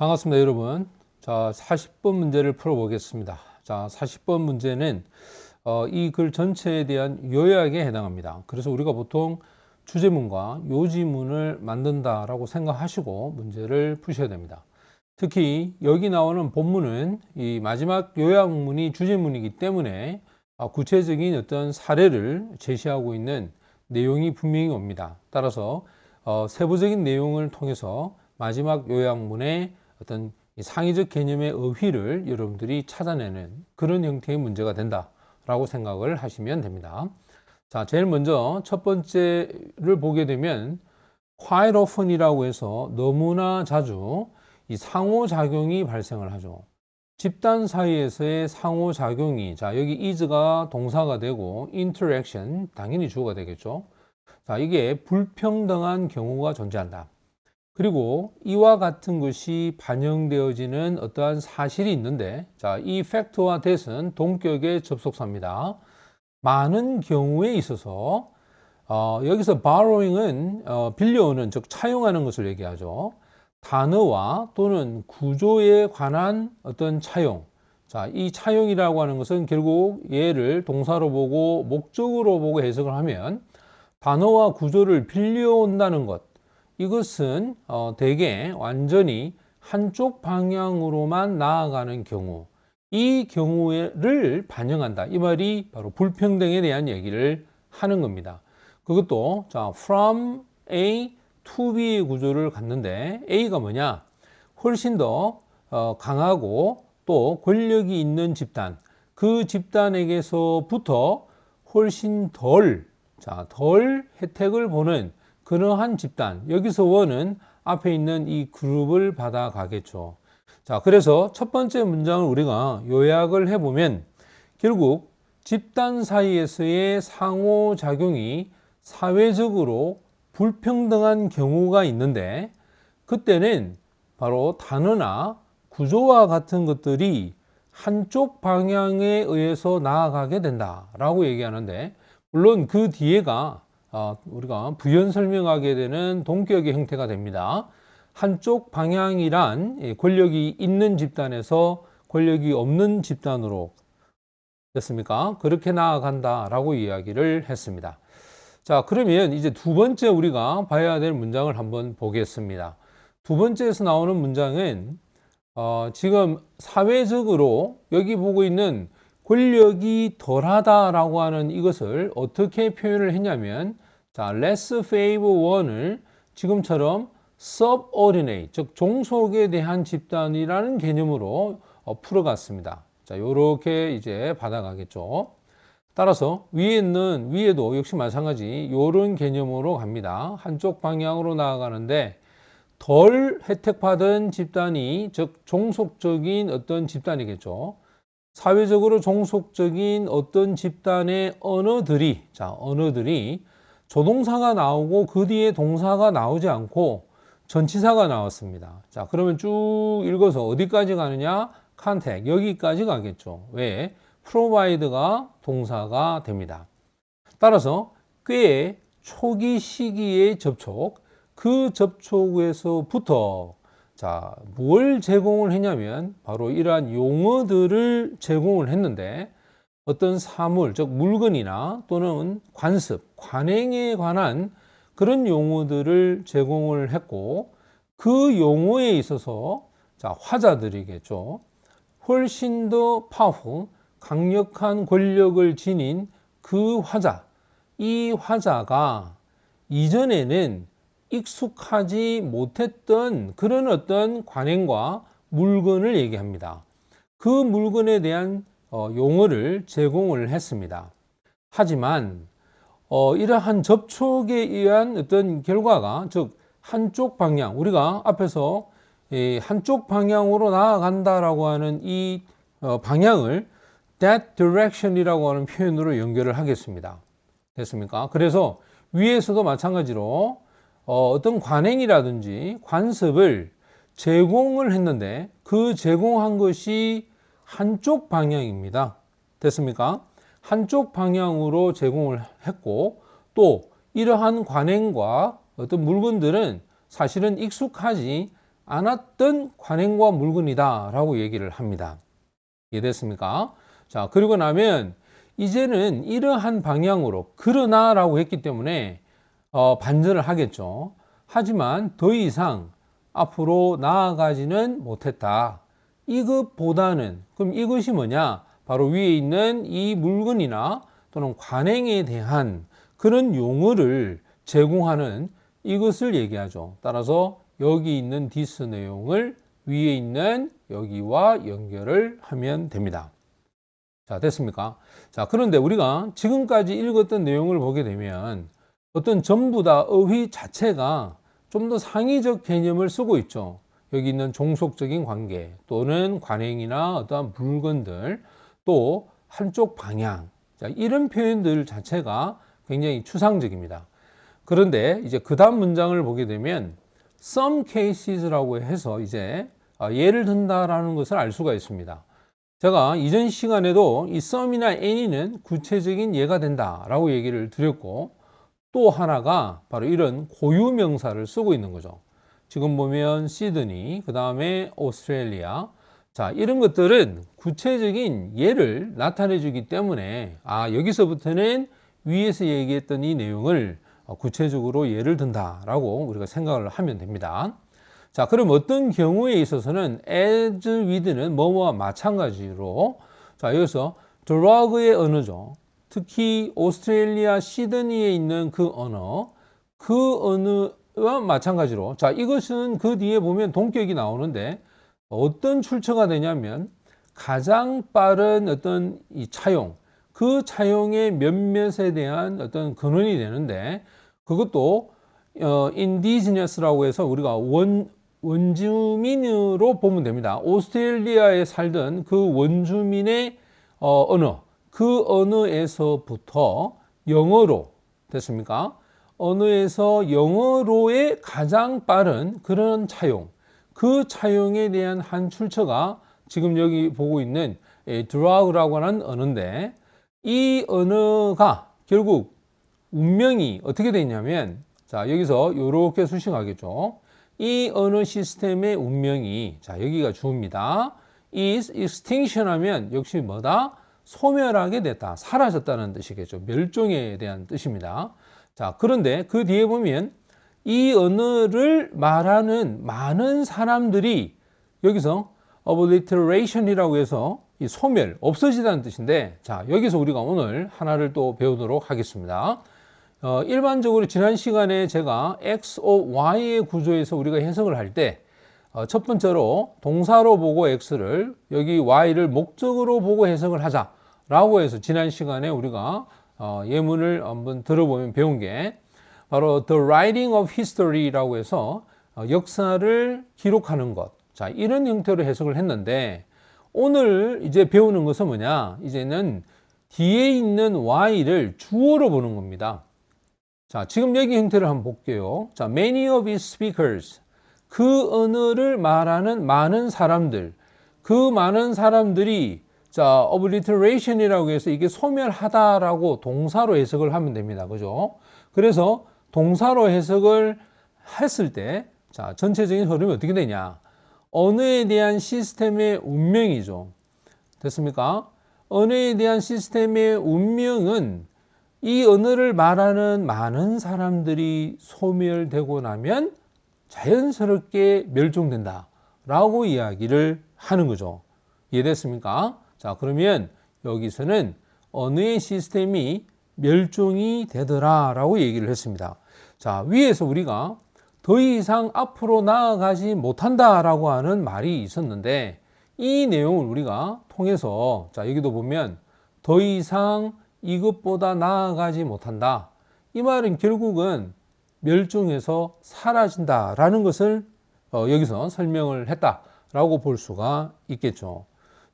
반갑습니다, 여러분. 자, 40번 문제를 풀어보겠습니다. 자, 40번 문제는 어, 이 글 전체에 대한 요약에 해당합니다. 그래서 우리가 보통 주제문과 요지문을 만든다 라고 생각하시고 문제를 푸셔야 됩니다. 특히 여기 나오는 본문은 이 마지막 요약문이 주제문이기 때문에 아, 구체적인 어떤 사례를 제시하고 있는 내용이 분명히 옵니다. 따라서 어, 세부적인 내용을 통해서 마지막 요약문에 어떤 상의적 개념의 어휘를 여러분들이 찾아내는 그런 형태의 문제가 된다라고 생각을 하시면 됩니다. 자, 제일 먼저 첫 번째를 보게 되면 quite often이라고 해서 너무나 자주 이 상호작용이 발생을 하죠. 집단 사이에서의 상호작용이 자 여기 is가 동사가 되고 interaction 당연히 주어가 되겠죠. 자 이게 불평등한 경우가 존재한다. 그리고 이와 같은 것이 반영되어지는 어떠한 사실이 있는데 자, 이 팩트와 that은 동격의 접속사입니다. 많은 경우에 있어서 어, 여기서 borrowing은 어, 빌려오는 즉 차용하는 것을 얘기하죠. 단어와 또는 구조에 관한 어떤 차용. 자, 이 차용이라고 하는 것은 결국 얘를 동사로 보고 목적으로 보고 해석을 하면 단어와 구조를 빌려온다는 것. 이것은 어, 대개 완전히 한쪽 방향으로만 나아가는 경우 이 경우를 반영한다. 이 말이 바로 불평등에 대한 얘기를 하는 겁니다. 그것도 자 from A to B의 구조를 갖는데 A가 뭐냐? 훨씬 더 어, 강하고 또 권력이 있는 집단 그 집단에게서부터 훨씬 덜, 자, 덜 혜택을 보는 그러한 집단 여기서 원은 앞에 있는 이 그룹을 받아 가겠죠. 자, 그래서 첫 번째 문장을 우리가 요약을 해보면 결국 집단 사이에서의 상호작용이 사회적으로 불평등한 경우가 있는데 그때는 바로 단어나 구조와 같은 것들이 한쪽 방향에 의해서 나아가게 된다 라고 얘기하는데 물론 그 뒤에가 어, 우리가 부연 설명하게 되는 동격의 형태가 됩니다. 한쪽 방향이란 권력이 있는 집단에서 권력이 없는 집단으로 됐습니까? 그렇게 나아간다라고 이야기를 했습니다. 자, 그러면 이제 두 번째 우리가 봐야 될 문장을 한번 보겠습니다. 두 번째에서 나오는 문장은 어, 지금 사회적으로 여기 보고 있는 권력이 덜하다라고 하는 이것을 어떻게 표현을 했냐면 자, less favor one을 지금처럼 subordinate, 즉 종속에 대한 집단이라는 개념으로 어, 풀어갔습니다. 자, 요렇게 이제 받아가겠죠. 따라서 위에 있는 위에도 역시 마찬가지 요런 개념으로 갑니다. 한쪽 방향으로 나아가는데 덜 혜택받은 집단이 즉 종속적인 어떤 집단이겠죠. 사회적으로 종속적인 어떤 집단의 언어들이 자 언어들이 조동사가 나오고 그 뒤에 동사가 나오지 않고 전치사가 나왔습니다. 자 그러면 쭉 읽어서 어디까지 가느냐 컨택 여기까지 가겠죠. 왜? provide가 동사가 됩니다. 따라서 꽤 초기 시기의 접촉 그 접촉에서부터 자, 뭘 제공을 했냐면 바로 이러한 용어들을 제공을 했는데 어떤 사물, 즉 물건이나 또는 관습, 관행에 관한 그런 용어들을 제공을 했고 그 용어에 있어서 자, 화자들이겠죠. 훨씬 더 파워, 강력한 권력을 지닌 그 화자, 이 화자가 이전에는 익숙하지 못했던 그런 어떤 관행과 물건을 얘기합니다. 그 물건에 대한 어, 용어를 제공을 했습니다. 하지만 어, 이러한 접촉에 의한 어떤 결과가 즉 한쪽 방향 우리가 앞에서 한쪽 방향으로 나아간다라고 하는 이 어, 방향을 that direction이라고 하는 표현으로 연결을 하겠습니다. 됐습니까? 그래서 위에서도 마찬가지로 어, 어떤 관행이라든지 관습을 제공을 했는데 그 제공한 것이 한쪽 방향입니다. 됐습니까? 한쪽 방향으로 제공을 했고 또 이러한 관행과 어떤 물건들은 사실은 익숙하지 않았던 관행과 물건이다 라고 얘기를 합니다. 이해됐습니까? 자, 그리고 나면 이제는 이러한 방향으로 그러나 라고 했기 때문에 어, 반전을 하겠죠. 하지만 더 이상 앞으로 나아가지는 못했다. 이것보다는 그럼 이것이 뭐냐? 바로 위에 있는 이 물건이나 또는 관행에 대한 그런 용어를 제공하는 이것을 얘기하죠. 따라서 여기 있는 디스 내용을 위에 있는 여기와 연결을 하면 됩니다. 자, 됐습니까? 자, 그런데 우리가 지금까지 읽었던 내용을 보게 되면 어떤 전부 다 어휘 자체가 좀 더 상위적 개념을 쓰고 있죠. 여기 있는 종속적인 관계 또는 관행이나 어떠한 물건들 또 한쪽 방향 자, 이런 표현들 자체가 굉장히 추상적입니다. 그런데 이제 그 다음 문장을 보게 되면 some cases라고 해서 이제 아, 예를 든다라는 것을 알 수가 있습니다. 제가 이전 시간에도 이 some이나 any는 구체적인 예가 된다라고 얘기를 드렸고 또 하나가 바로 이런 고유 명사를 쓰고 있는 거죠. 지금 보면 시드니, 그 다음에 오스트레일리아. 자, 이런 것들은 구체적인 예를 나타내 주기 때문에 아, 여기서부터는 위에서 얘기했던 이 내용을 구체적으로 예를 든다라고 우리가 생각을 하면 됩니다. 자, 그럼 어떤 경우에 있어서는 as with는 뭐뭐와 마찬가지로 자, 여기서 drug의 언어죠. 특히 오스트레일리아 시드니에 있는 그 언어, 그 언어와 마찬가지로 자 이것은 그 뒤에 보면 동격이 나오는데 어떤 출처가 되냐면 가장 빠른 어떤 이 차용, 그 차용의 몇몇에 대한 어떤 근원이 되는데 그것도 어, 인디지니어스라고 해서 우리가 원 원주민으로 보면 됩니다. 오스트레일리아에 살던 그 원주민의 어, 언어 그 언어에서부터 영어로 됐습니까? 언어에서 영어로의 가장 빠른 그런 차용, 그 차용에 대한 한 출처가 지금 여기 보고 있는 드라우라고 하는 언어인데 이 언어가 결국 운명이 어떻게 되냐면 자 여기서 이렇게 수식하겠죠. 이 언어 시스템의 운명이 자 여기가 주입니다. is extinction 하면 역시 뭐다? 소멸하게 됐다. 사라졌다는 뜻이겠죠. 멸종에 대한 뜻입니다. 자, 그런데 그 뒤에 보면 이 언어를 말하는 많은 사람들이 여기서 obliteration이라고 해서 이 소멸, 없어지다는 뜻인데 자, 여기서 우리가 오늘 하나를 또 배우도록 하겠습니다. 어, 일반적으로 지난 시간에 제가 X, O, Y의 구조에서 우리가 해석을 할 때, 어, 첫 번째로 동사로 보고 X를, 여기 Y를 목적으로 보고 해석을 하자. 라고 해서 지난 시간에 우리가 어, 예문을 한번 들어보면 배운 게 바로 The Writing of History라고 해서 어, 역사를 기록하는 것. 자, 이런 형태로 해석을 했는데 오늘 이제 배우는 것은 뭐냐? 이제는 뒤에 있는 Y를 주어로 보는 겁니다. 자, 지금 여기 형태를 한번 볼게요. 자, many of his speakers. 그 언어를 말하는 많은 사람들. 그 많은 사람들이 자, obliteration이라고 해서 이게 소멸하다라고 동사로 해석을 하면 됩니다. 그죠? 그래서 동사로 해석을 했을 때, 자, 전체적인 흐름이 어떻게 되냐? 언어에 대한 시스템의 운명이죠. 됐습니까? 언어에 대한 시스템의 운명은 이 언어를 말하는 많은 사람들이 소멸되고 나면 자연스럽게 멸종된다. 라고 이야기를 하는 거죠. 이해됐습니까? 자, 그러면 여기서는 언어의 시스템이 멸종이 되더라 라고 얘기를 했습니다. 자, 위에서 우리가 더 이상 앞으로 나아가지 못한다 라고 하는 말이 있었는데 이 내용을 우리가 통해서 자, 여기도 보면 더 이상 이것보다 나아가지 못한다. 이 말은 결국은 멸종해서 사라진다 라는 것을 어, 여기서 설명을 했다라고 볼 수가 있겠죠.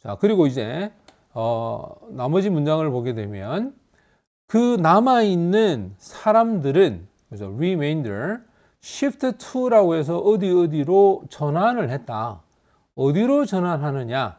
자, 그리고 이제, 어, 나머지 문장을 보게 되면 그 남아 있는 사람들은, 그죠? remainder, shift to라고 해서 어디 어디로 전환을 했다. 어디로 전환하느냐?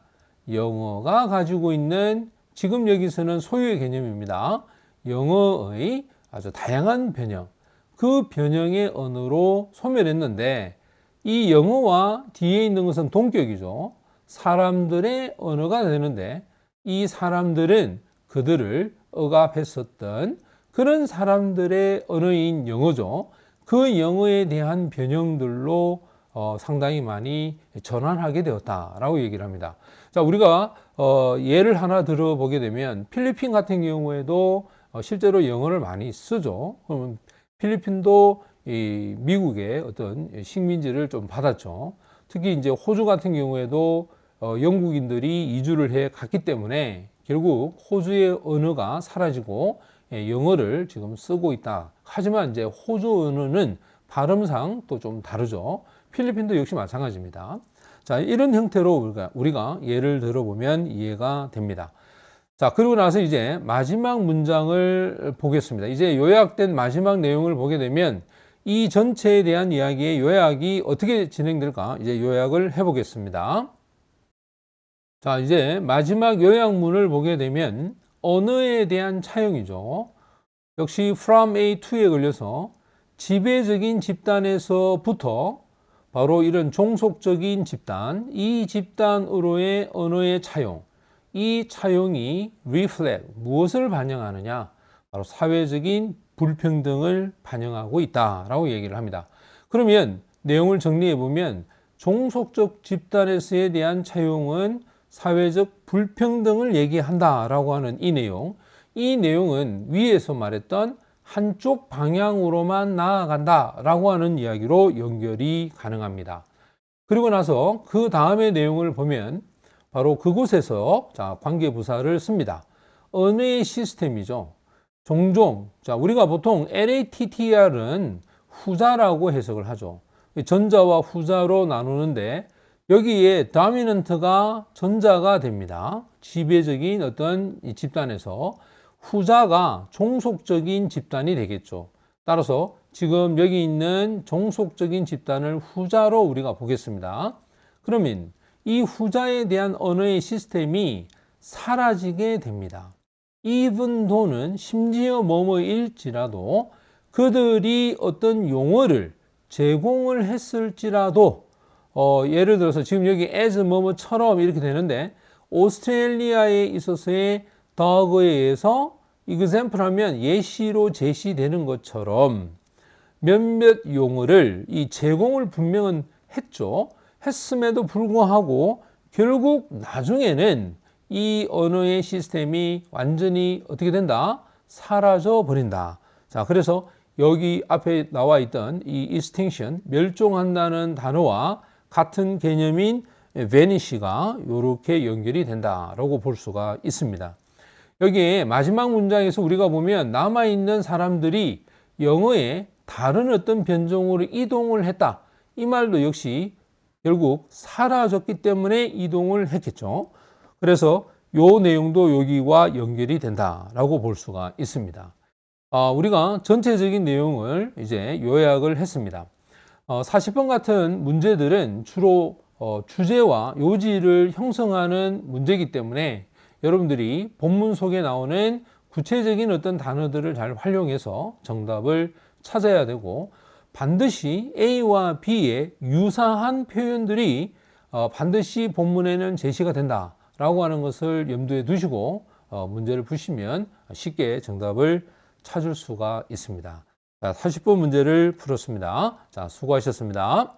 영어가 가지고 있는 지금 여기서는 소유의 개념입니다. 영어의 아주 다양한 변형. 그 변형의 언어로 소멸했는데 이 영어와 뒤에 있는 것은 동격이죠. 사람들의 언어가 되는데 이 사람들은 그들을 억압했었던 그런 사람들의 언어인 영어죠. 그 영어에 대한 변형들로 어, 상당히 많이 전환하게 되었다라고 얘기를 합니다. 자, 우리가 어, 예를 하나 들어보게 되면 필리핀 같은 경우에도 어, 실제로 영어를 많이 쓰죠. 그러면 필리핀도 이 미국의 어떤 식민지를 좀 받았죠. 특히 이제 호주 같은 경우에도 어, 영국인들이 이주를 해 갔기 때문에 결국 호주의 언어가 사라지고 예, 영어를 지금 쓰고 있다. 하지만 이제 호주 언어는 발음상 또 좀 다르죠. 필리핀도 역시 마찬가지입니다. 자, 이런 형태로 우리가, 우리가 예를 들어보면 이해가 됩니다. 자, 그리고 나서 이제 마지막 문장을 보겠습니다. 이제 요약된 마지막 내용을 보게 되면 이 전체에 대한 이야기의 요약이 어떻게 진행될까? 이제 요약을 해보겠습니다. 자, 이제 마지막 요약문을 보게 되면 언어에 대한 차용이죠. 역시 from A to에 걸려서 지배적인 집단에서부터 바로 이런 종속적인 집단, 이 집단으로의 언어의 차용, 이 차용이 reflect, 무엇을 반영하느냐? 바로 사회적인 불평등을 반영하고 있다라고 얘기를 합니다. 그러면 내용을 정리해 보면 종속적 집단에서에 대한 차용은 사회적 불평등을 얘기한다라고 하는 이 내용. 이 내용은 위에서 말했던 한쪽 방향으로만 나아간다 라고 하는 이야기로 연결이 가능합니다. 그리고 나서 그 다음의 내용을 보면 바로 그곳에서 자, 관계 부사를 씁니다. 언어의 시스템이죠. 종종 자, 우리가 보통 LATTR은 후자라고 해석을 하죠. 전자와 후자로 나누는데 여기에 dominant가 전자가 됩니다. 지배적인 어떤 집단에서 후자가 종속적인 집단이 되겠죠. 따라서 지금 여기 있는 종속적인 집단을 후자로 우리가 보겠습니다. 그러면 이 후자에 대한 언어의 시스템이 사라지게 됩니다. even tho는 심지어 뭐뭐일지라도 그들이 어떤 용어를 제공을 했을지라도 어, 예를 들어서 지금 여기 as 뭐뭐처럼 이렇게 되는데 오스트레일리아에 있어서의 덕에 의해서 example 하면 예시로 제시되는 것처럼 몇몇 용어를 이 제공을 분명은 했죠. 했음에도 불구하고 결국 나중에는 이 언어의 시스템이 완전히 어떻게 된다? 사라져 버린다. 자, 그래서 여기 앞에 나와 있던 이 extinction, 멸종한다는 단어와 같은 개념인 vanish가 이렇게 연결이 된다라고 볼 수가 있습니다. 여기에 마지막 문장에서 우리가 보면 남아있는 사람들이 영어에 다른 어떤 변종으로 이동을 했다. 이 말도 역시 결국 사라졌기 때문에 이동을 했겠죠. 그래서 요 내용도 여기와 연결이 된다라고 볼 수가 있습니다. 어, 우리가 전체적인 내용을 이제 요약을 했습니다. 어, 40번 같은 문제들은 주로 어, 주제와 요지를 형성하는 문제이기 때문에 여러분들이 본문 속에 나오는 구체적인 어떤 단어들을 잘 활용해서 정답을 찾아야 되고 반드시 A와 B의 유사한 표현들이 어, 반드시 본문에는 제시가 된다라고 하는 것을 염두에 두시고 어, 문제를 푸시면 쉽게 정답을 찾을 수가 있습니다. 자, 40번 문제를 풀었습니다. 자, 수고하셨습니다.